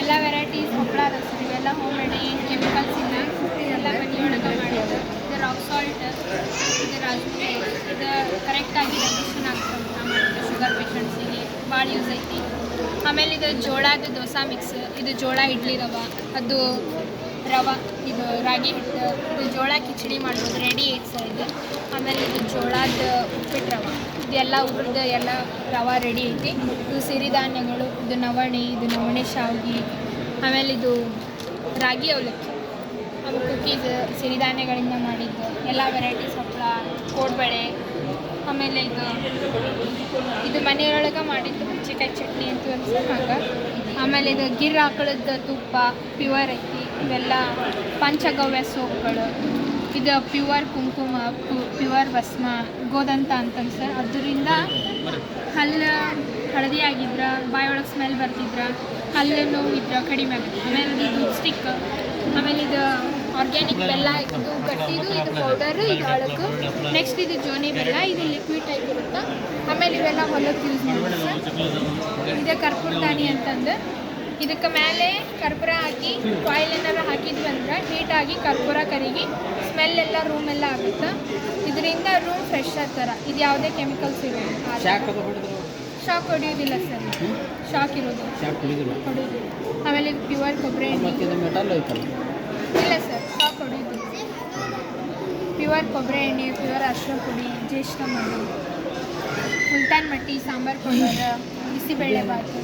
ಎಲ್ಲ ವೆರೈಟೀಸ್ ಹಪ್ಪಳ ಅದಕ್ಕೆ ಇವೆಲ್ಲ ಹೋಮ್ ಮೇಡ್ ಏನು ಕೆಮಿಕಲ್ಸ್ ಇಲ್ಲ ಇದೆಲ್ಲ ಮನೆಯೊಳಗೆ ಮಾಡಿದ್ದು. ಇದು ರಾಕ್ ಸಾಲ್ಟ್ ಇದು ರಾಜ್ಮಿ ಇದು ಕರೆಕ್ಟಾಗಿ ಡೈಜೆಷನ್ ಆಗ್ತದೆ ಮಾಡಿದ್ದು ಶುಗರ್ ಪೇಷಂಟ್ಸಿಗೆ ಭಾಳ ಯೂಸ್ ಐತಿ. ಆಮೇಲೆ ಇದು ಜೋಳದ ದೋಸೆ ಮಿಕ್ಸ್ ಇದು ಜೋಳ ಇಡ್ಲಿ ರವೆ, ಅದು ರವೆ, ಇದು ರಾಗಿ ಹಿಟ್ಟು, ಇದು ಜೋಳ ಕಿಚಡಿ ಮಾಡ್ಬೋದು. ರೆಡಿ ಐತೆ ಸರ್ ಇದು. ಆಮೇಲೆ ಇದು ಜೋಳದ ಉಪ್ಪಿಟ್ಟು ರವೆ. ಇದೆಲ್ಲ ಹುರಿದು ಎಲ್ಲ ರವೆ ರೆಡಿ ಐತಿ. ಇದು ಸಿರಿಧಾನ್ಯಗಳು ಇದು ನವಣೆ ಇದು ನವಣೆ ಶಾವಿಗೆ, ಆಮೇಲೆ ಇದು ರಾಗಿ ಅವಲಕ್ಕಿ. ಆಮೇಲೆ ಕುಕ್ಕೀಸ್ ಸಿರಿಧಾನ್ಯಗಳಿಂದ ಮಾಡಿದ್ದು. ಎಲ್ಲ ವೆರೈಟೀಸ್ ಹಪ್ಪಳ ಕೋಡ್ಬಳೆ, ಆಮೇಲೆ ಇದು ಇದು ಮನೆಯೊಳಗೆ ಮಾಡಿದ್ದು ಹುಂಚಿಕಾಯಿ ಚಟ್ನಿ ಅಂತ ಸರ್ ಹಂಗೆ. ಆಮೇಲೆ ಇದು ಗಿರ್ ಆಕಳದ ತುಪ್ಪ ಪ್ಯೂರ್ ಐತಿ. ಇವೆಲ್ಲ ಪಂಚಗವ್ಯ ಸೋಪ್ಗಳು. ಇದು ಪ್ಯೂರ್ ಕುಂಕುಮ ಪ್ಯೂರ್ ಭಸ್ಮ, ಗೋದಂತ ಅಂತಂದು ಸರ್. ಅದರಿಂದ ಹಲ್ಲು ಹಳದಿ ಆಗಿದ್ರ ಬಾಯೊಳಗೆ ಸ್ಮೆಲ್ ಬರ್ತಿದ್ರ, ಹಲ್ಲು ನೋವು ಇದ್ರ ಕಡಿಮೆ ಆಗುತ್ತೆ. ಆಮೇಲೆ ಇದು ಸ್ಟಿಕ್ ಆಮೇಲೆ ಇದು ಆರ್ಗ್ಯಾನಿಕ್ ಬೆಲ್ಲ, ಇದು ಕಟ್ಟಿದ್ದು ಇದು ಪೌಡರ್ ಇದು ಅಳಕು. ನೆಕ್ಸ್ಟ್ ಇದು ಜೋನಿ ಬೆಲ್ಲ, ಇದು ಲಿಕ್ವಿಡ್ ಟೈಪ್ ಇರುತ್ತೆ? ಆಮೇಲೆ ಇವೆಲ್ಲ ಹೊಲಕ್ಕೆ ಯೂಸ್ ಸರ್. ಇದು ಕರ್ಪೂರದಾನಿ ಅಂತಂದು. ಇದಕ್ಕೆ ಮೇಲೆ ಕರ್ಪೂರ ಹಾಕಿ ಆಯಿಲ್ ಏನಾರು ಹಾಕಿದ್ವಿ ಅಂದ್ರೆ ಹೀಟಾಗಿ ಕರ್ಪೂರ ಕರಿಗಿ ಸ್ಮೆಲ್ ಎಲ್ಲ ರೂಮ್ ಎಲ್ಲ ಆಗುತ್ತೆ? ಇದರಿಂದ ರೂಮ್ ಫ್ರೆಶ್ ಆಗ್ತಾರ ಇದು ಯಾವುದೇ ಕೆಮಿಕಲ್ಸ್ ಇರೋದು ಶಾಕ್ ಹೊಡಿಯೋದಿಲ್ಲ ಸರ್. ಶಾಕ್ ಇರೋದು. ಆಮೇಲೆ ಇದು ಪ್ಯೂರ್ ಕೊಬ್ಬರಿ ಎಣ್ಣೆ. ಇಲ್ಲ ಸರ್ ಶಾಕ್ ಹೊಡಿಯೋದಿಲ್ಲ ಪ್ಯೂರ್ ಕೊಬ್ಬರಿ ಎಣ್ಣೆ ಪ್ಯೂರ್ ಅರಿಶಿನ ಪುಡಿ ಜ್ಯೇಷ್ಠ ಮಾಡಿ. ಮುಲ್ತಾನ್ ಮಟ್ಟಿ ಸಾಂಬಾರು ಪೌಡರ್ ಬಿಸಿಬೇಳೆ ಬಾತು.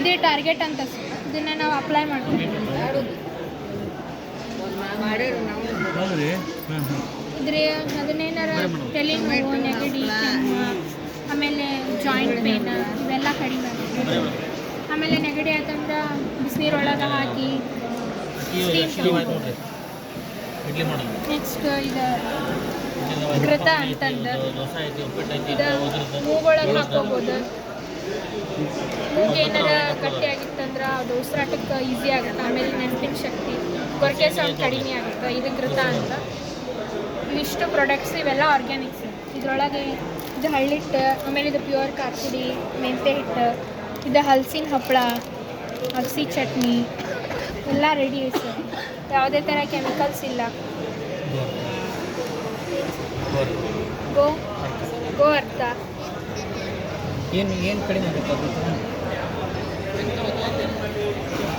ಇದೇ ಟಾರ್ಗೆಟ್ ಅಂತ ಸರ್. ಇದನ್ನು ನಾವು ಅಪ್ಲೈ ಮಾಡ್ತೀವಿ ಇದ್ರೆ ಅದನ್ನೇನಾರ ತಲೆ ನೋವು ನೆಗಡಿ ಆಮೇಲೆ ಜಾಯಿಂಟ್ ಪೇನ್ ಇವೆಲ್ಲ ಕಡಿಮೆ ಆಗುತ್ತೆ. ಆಮೇಲೆ ನೆಗಡಿ ಆತಂದ್ರೆ ಬಿಸಿನೀರೊಳಗೆ ಹಾಕಿ ನೆಕ್ಸ್ಟ್ ಇದು ಘೃತ ಅಂತಂದು. ಇದು ಮೂಗೊಳಗೆ ಹಾಕೋಬೋದು ಏನಾರ ಆಗಿತ್ತಂದ್ರೆ ಅದು ಉಸಿರಾಟಕ್ಕೆ ಈಸಿ ಆಗುತ್ತೆ. ಆಮೇಲೆ ನೆನಪಿನ ಶಕ್ತಿ, ಕೊರಕೆ ಸೌಂಡ್ ಕಡಿಮೆ ಆಗುತ್ತೆ. ಇದು ಕೃತ ಅಂತ. ಇವಿಷ್ಟು ಪ್ರಾಡಕ್ಟ್ಸ್ ಇವೆಲ್ಲ ಆರ್ಗ್ಯಾನಿಕ್ಸ್ ಇದರೊಳಗೆ ಇದು ಹಳ್ಳಿಟ್ಟು, ಆಮೇಲೆ ಇದು ಪ್ಯೂರ್ ಕಾಕುಡಿ, ಮೆಂತೆ ಹಿಟ್ಟು, ಇದು ಹಲಸಿನ ಹಪ್ಪಳ ಅಗಸಿ ಚಟ್ನಿ, ಎಲ್ಲ ರೆಡಿ ಐತೆ ಯಾವುದೇ ಥರ ಕೆಮಿಕಲ್ಸ್ ಇಲ್ಲ. ಗೋ ಗೋ ಅರ್ಥ. ಏನು ಏನು ಕಡಿಮೆ